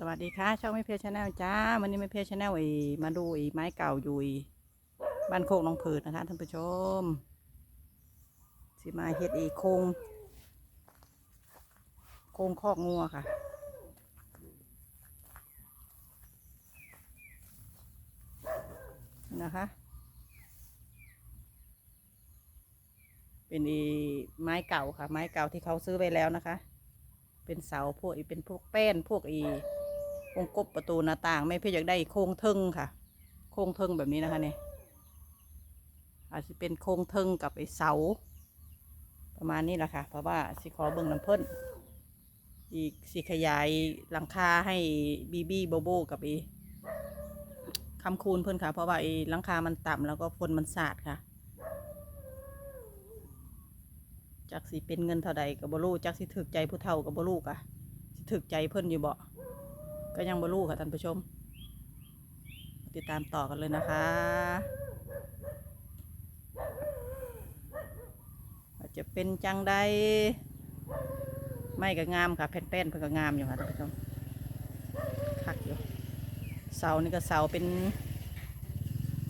สวัสดีค่ะช่องไม่เพียชาแนลจ้าวันนี้ไม่เพียชาแนลอีมาดูอีไม้เก่าอยู่อีบ้านโคกน้องผืดนะคะท่านผู้ชมสิมาเฮ็ดอีโคงโคงคอกงัวค่ะ นะคะ เป็นอีไม้เก่าค่ะ ไม้เก่าที่เขาซื้อไปแล้วนะคะ เป็นเสาพวกอีเป็นพวกแป้นพวกอี วงกบประตูหน้าต่างไม่เพี่อยากได้โครงเทิงค่ะ โครงเทิงแบบนี้นะคะเนี่ยอาจจะเป็นโครงเทิงกับไอ้เสา ประมาณนี้แหละค่ะ เพราะว่าสิขอเบิ่งน้ำเพิ่นอีกสิขยายหลังคาให้บีบีโบโบกับไอีคำคูณเพิ่นค่ะ เพราะว่าไอ้หลังคามันต่ำแล้วก็ฝนมันสาดค่ะจักสิเป็นเงินเท่าใดกับบรูจักสิถึกใจผู้เฒ่ากับบรูกอะสิถึกใจเพิ่นอยู่บ่ ก็ยังบรูค่ะท่านผู้ชม ติดตามต่อกันเลยนะคะว่าจะเป็นจังใดไม่ก็งามค่ะแผ่นแป้นเพิ่นก็งามอยู่ค่ะท่านผู้ชมคักอยู่เสานี่ก็เสาเป็น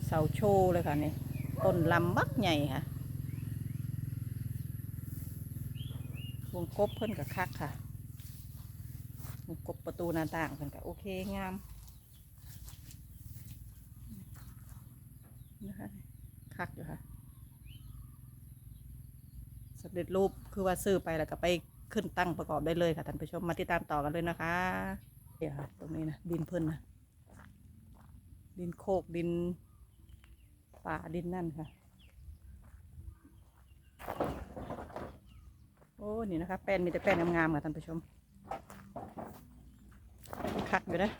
เสาโชว์เลยค่ะนี่ต้นลำบักใหญ่ค่ะวงกบเพิ่นกับคักค่ะ กบประตูหน้าต่างเพิ่นกับโอเคงามนะคะคักอยู่ค่ะสำเร็จรูปคือว่าซื้อไปแล้วก็ไปขึ้นตั้งประกอบได้เลยค่ะท่านผู้ชมมาติดตามต่อกันเลยนะคะเดี๋ยวค่ะ ตรงนี้นะดินเพิ่นนะดินโคกดินป่าดินนั่นค่ะ โอ้นี่นะคะแป้นมีแต่แป้นงามๆค่ะท่านผู้ชม คักอยู่นะ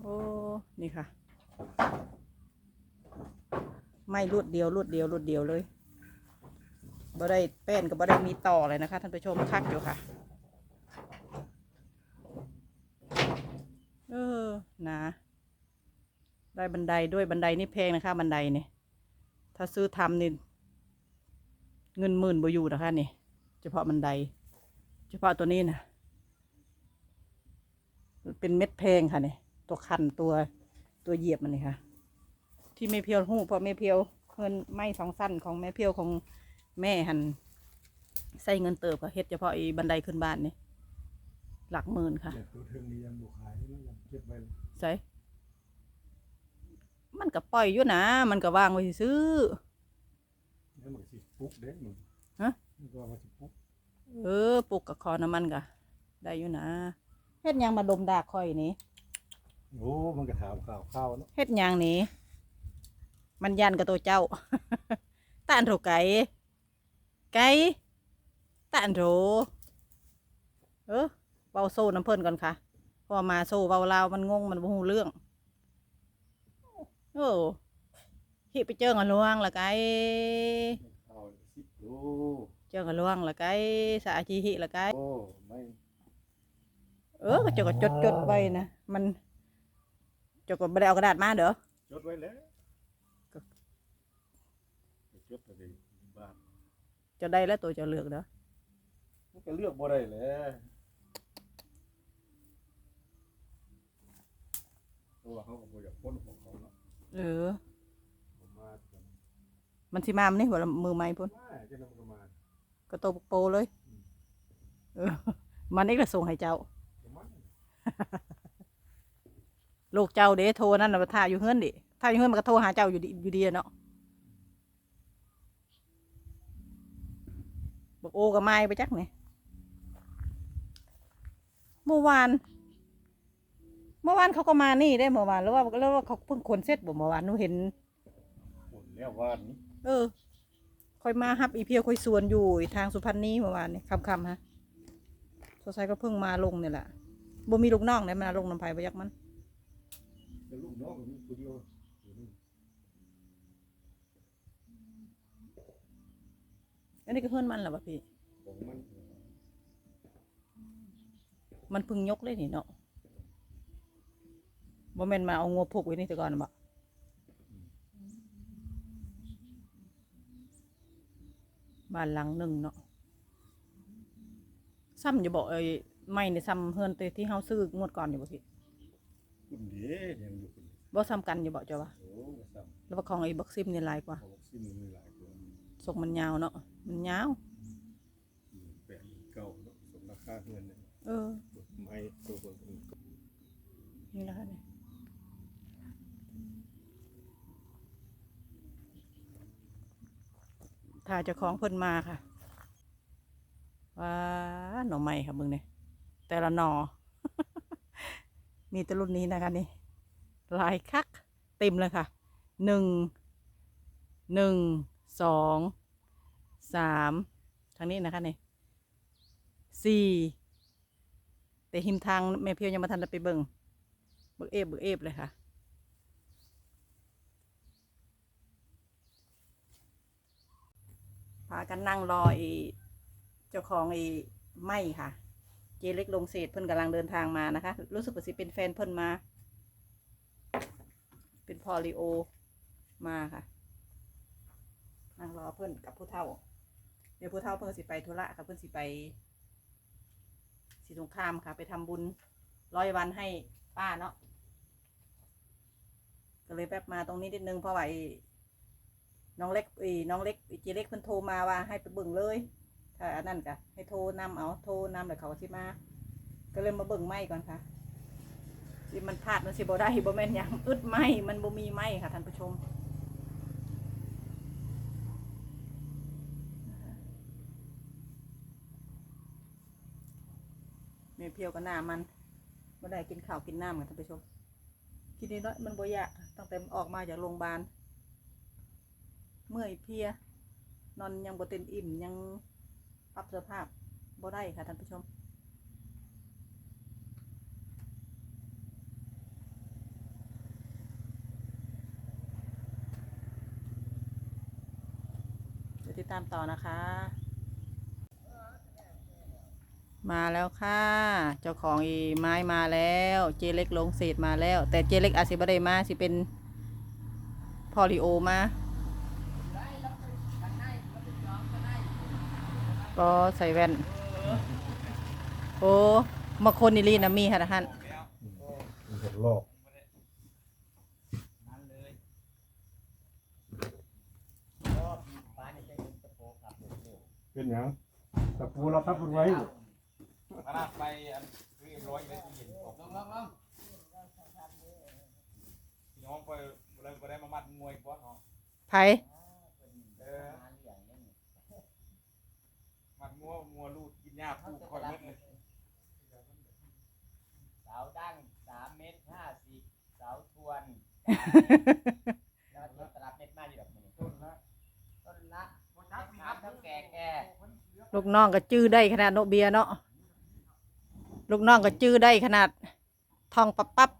โอ้ นี่ค่ะ ไม่รูดเดียวรูดเดียวรูดเดียวเลยบ่ได้แป้นก็บ่ได้มีต่อเลยนะคะท่านผู้ชมคักอยู่ค่ะ เออ นะ ได้บันไดด้วยบันไดนี่แพงนะคะ บันไดนี่ ถ้าซื้อทำนี่เงินหมื่นบอยู่นะคะนี่ เฉพาะบันได เฉพาะตัวนี้นะ เป็นเม็ดแพงค่ะนี่ตัวคันตัวตัวเหยียบมันนี่ค่ะ ที่ไม่เพียวหูเพราะไม่เพียวเงินไม่สองสั้นของแม่เพียวของแม่หันใส่เงินเติบค่ะเฮ็ดเฉพาะไอ้บันไดขึ้นบ้านนี่หลักหมื่นค่ะเด็กตัวเทิงนี่ยังบุขายนี่ยังเก็บไว้ใส่มันก็ปล่อยอยู่นะ มันก็วางไว้ซื้อแล้วมันก็สิปุ๊กเด้มึงฮะมันก็ว่าสิปุ๊กเออปลูกกับคอน้ำมันกะได้อยู่นะ เฮ็ดหยังมาดมดากคอยนี่โอ้มันก็ถามข่าวข้าวเนาะเฮ็ดหยังนี่มันยันกับตัวเจ้า ตาอันโถไก่ไก่ตาอันโถเออเบาโซ่น้ำเพิ่นก่อนค่ะเพอมาโซ่เบาลาวมันงงมันบ่ฮู้เรื่องโอ้ฮิไปเจอกันลวงละไก่ข้าวสิบโลเจอกันลวงละไก่สาชีหิละไก่โอ้ไม่ เออก็เจดก็จดจดไว้นะมันเจดก็ไม่ได้เอากระดาษมาเด้อจดไว้แล้วก็จดไปเลยบ้านจะได้แล้วตัวจะเลือกเด้อมันก็เลือกบ่ได้แหล้วเพราะว่าเขาก็บ่อยากพ้นของเขาเนาะเออ ผมมาจังมันสิมามันนี่หัวละมือไม้พุ่นมาจังนั้นมันก็มาก็โตโปเลยเออมันนี่ก็ส่งให้เจ้าประมาณนั้น ลูกเจ้าเด้โทรนั่นน่ะท่าอยู่เฮือนดิท่าอยู่เฮือนมันก็โทรหาเจ้าอยู่ดีอยู่ดีอะเนาะบอกโอกับไม้ไปจักนี่เมื่อวาน เมื่อวานเขาก็มานี่ได้เมื่อวานแล้วว่าแล้วว่าเขาเพิ่งขนเสร็จบ่เมื่อวานหนูเห็นหมดแล้วว่านนี้เออคอยมาฮับอีเพียวคอยสวนอยู่อีทางสุพรรณนี้เมื่อวานนี่คำคำๆฮะสงสัยก็เพิ่งมาลงเนี่ยแหละ บ่มีลูกน้องไหนมาลงน้ำไผ่ไปยักมันแล้วลูกน้องก็มีผู้เดียวอยู่นี่อันนี้ก็เพื่อนมันแหละวะพี่ ของมันมันเพิ่งยกเลยนี่เนาะบ่แม่นมาเอางัวผูกไว้นี่แต่ก่อนบ่บ้านหลังหนึ่งเนาะซ้ำอย่าบอกไอ้ ไม่ในซ้ำเฮือนแต่ที่เฮาซื้องวดก่อนอยู่บ่พี่คุณเด้ยังอยู่คุณบ่ซ้ำกันอยู่บ่เจ้าวะโอ้ก็ซ้ำแล้วว่าของไอ้บักซิมนี่หลายกว่าเขาบอกซิมมันมีหลายตัวทรงมันยาวเนาะมันยาวหมื่นแปดหมื่นเก้าเนาะสมราคาเงินเนี่ยเออไม้ตัวเบิ่งนี่นะคะนี่ถ้าเจ้าของเพิ่นมาค่ะว้าหน่อไม้ค่ะมึงเนี่ย แต่ละหนอ มีแต่รุ่นนี้นะคะนี่ลายคักเต็มเลยค่ะหนึ่งหนึ่งสองสามทางนี้นะคะนี่สี่แต่หิมทางแม่เพียวยังมาทันได้ไปเบิ่งเบิกเอฟเบิกเอฟเลยค่ะพากันนั่งรอไอ้เจ้าของไอ้ไม้ค่ะ เจเล็กลงเศษเพิ่นกำลังเดินทางมานะคะ รู้สึกว่าสิเป็นแฟนเพิ่นมา เป็นพอลิโอมาค่ะนั่งรอเพิ่นกับผู้เฒ่า เดี๋ยวผู้เฒ่าเพิ่นสิไปธุระค่ะเพิ่นสิไปสีสงครามค่ะ ไปทำบุญร้อยวันให้ป้าเนาะก็เลยแป๊บมาตรงนี้นิดนึงเพราะว่าไอ้น้องเล็กไอ้น้องเล็กไอ้เจเล็กเพิ่นโทรมาว่าให้ไปเบิ่งเลย ถ้าอันนั้นก็ให้โทรนำเอาโทรนำแล้วเขาก็สิมา ก็เลยมาเบิ่งไม้ก่อนค่ะสิมันพลาดมันสิบ่ได้บ่แม่นยังอึดไม้มันบ่มีไม้ค่ะท่านผู้ชมเมียเพียวกับหน้ามันไม่ได้กินข้าวกินน้ำกันท่านผู้ชมกินนิดน้อยมันบ่ยากตั้งแต่ออกมาจากโรงพยาบาลเมื่อยเพียนอนยังบ่เต็มอิ่มยัง ปรับสภาพบ่ได้ค่ะท่านผู้ชม เดี๋ยวติดตามต่อนะคะ มาแล้วค่ะ เจ้าของอีไม้มาแล้ว เจเล็กลงเศษมาแล้ว แต่เจเล็กอาจสิบได้มาสิเป็นพอลิโอมา ก็ใส่แว่น โอ้มาคนนิลีนะมีค่ะท่านมันจะลอกเป็นหยังตะปูเราทับมันไว้อยู่ขนาดไปอันคือร้อยอยู่ในตู้เย็นผมลองลองลองพี่น้องไปเลยไปได้มามัดมวยก่อนเนาะไผ่ เออ มัดมัวมัวลูดกินหญ้าปูคอยเม็ดเลยเสาดั้งสามเมตรห้าสิบเสาทวนแล้วจะตลับเม็ดมากอยู่แบบนี้ต้นละต้นละน้ำเท่าแก่แก่ลูกน้องก็จื้อได้ขนาดโนเบียเนาะลูกน้องก็จื้อได้ขนาดทองปับปับ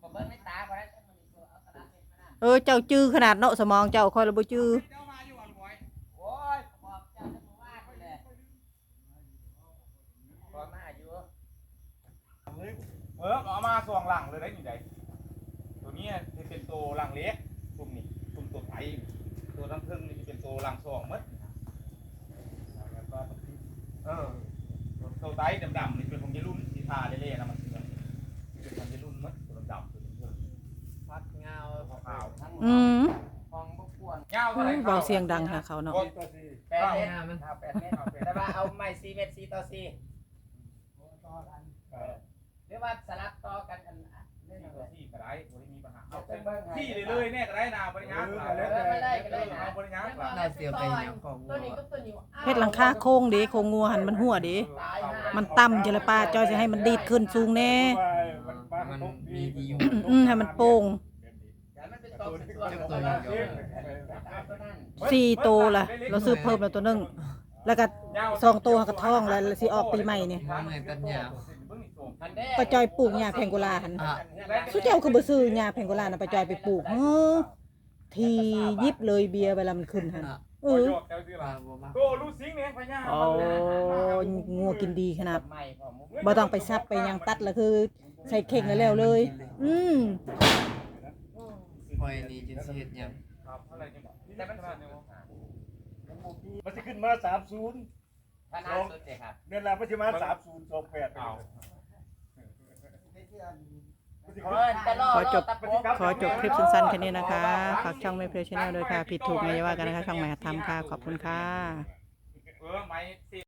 ผมเบิ้งไม่ตาพอแล้วมันเอาตลับเม็ดมานั่นเออเจ้าจื้อขนาดเนาะสมองเจ้าคอยระบุจื้อ เจ้ามาอยู่อันบ่อย โอ้ยบอกเจ้าจะมาว่าไปเลยพอมาอยู่ เออเอามาส่วงหลังเลยได้อยู่ไหนตัวนี้จะเป็นตัวหลังเล็กตุ่มนี่ตุ่มตัวไทยตัวทั้งครึ่งนี่จะเป็นตัวหลังสองมัดเออตัวไตดำๆนี่เป็นของยรุ่นที่ทาเล่ๆนะมันเป็นของยรุ่นมัดตัวดำๆตัวนี้พักเงาขาวทั้งอืมห้องบุกพวงเงาเท่าไหร่เบาเสียงดังค่ะเขาเนาะแปดเมตรเอาแปดเมตรแต่ว่าเอาไม้สี่เมตรสี่ต่อสี่ หรือว่าสลับต่อกันอันเล่นที่เลยที่ก็ได้บริมีปัญหาเอาที่เลยๆเนี่ยก็ได้นาบริญญาบริญญาน่าเสียไปอย่างของตัวนี้ก็ตัวนี้เฮ็ดหลังคาโค้งเดีโค้งงัวหันมันหัวเดีตายห่ามันต่ำจะละป้าจอยจะให้มันดีดขึ้นสูงแน่มันมีดีอยู่อืมให้มันโป่งแต่มันเป็นตัวเป็นตัวของมันตามตัวนั้นสี่โตวละเราซื้อเพิ่มแล้วตัวหนึงแล้วก็สองโตวหักกระท่องแล้วสิออกปีใหม่เนี่ยเหมือนกันยาวมันได้ป้าจอยปลูกหญ้าแพงโกลาหันอะสุเจ้าคือบ่ซื้อหญ้าแพงโกลานะป้าจอยไปปลูกเฮ้อทียิบเลยเบียร์เวลามันขึ้นหันอะเออปลาบัวมาโตลูซิงเนี่ยพญาโอ้งัวกินดีขนาดใหม่ของมุกบ่ต้องไปซับไปหยังตัดแล้วคือ ใส่เข่งแล้วแล้วเลย อืมหอยนี่จินสิเฮ็ดหยังครับอะไรจะบอกแต่มันขนาดนี้มันจะขึ้นมาสามศูนย์ถ้าหน้าสุดเลยครับเดือนละพัชมาสามศูนย์สองแปดเอาเออจะรอ ขอจบรตะโพกขอจบคลิปสั้นๆแค่นี้นะคะ ฝากช่องไม่เพลชแนลด้วยค่ะ ผิดถูกไม่ว่ากันนะคะ ช่องใหม่ทำค่ะ ขอบคุณค่ะเออไม้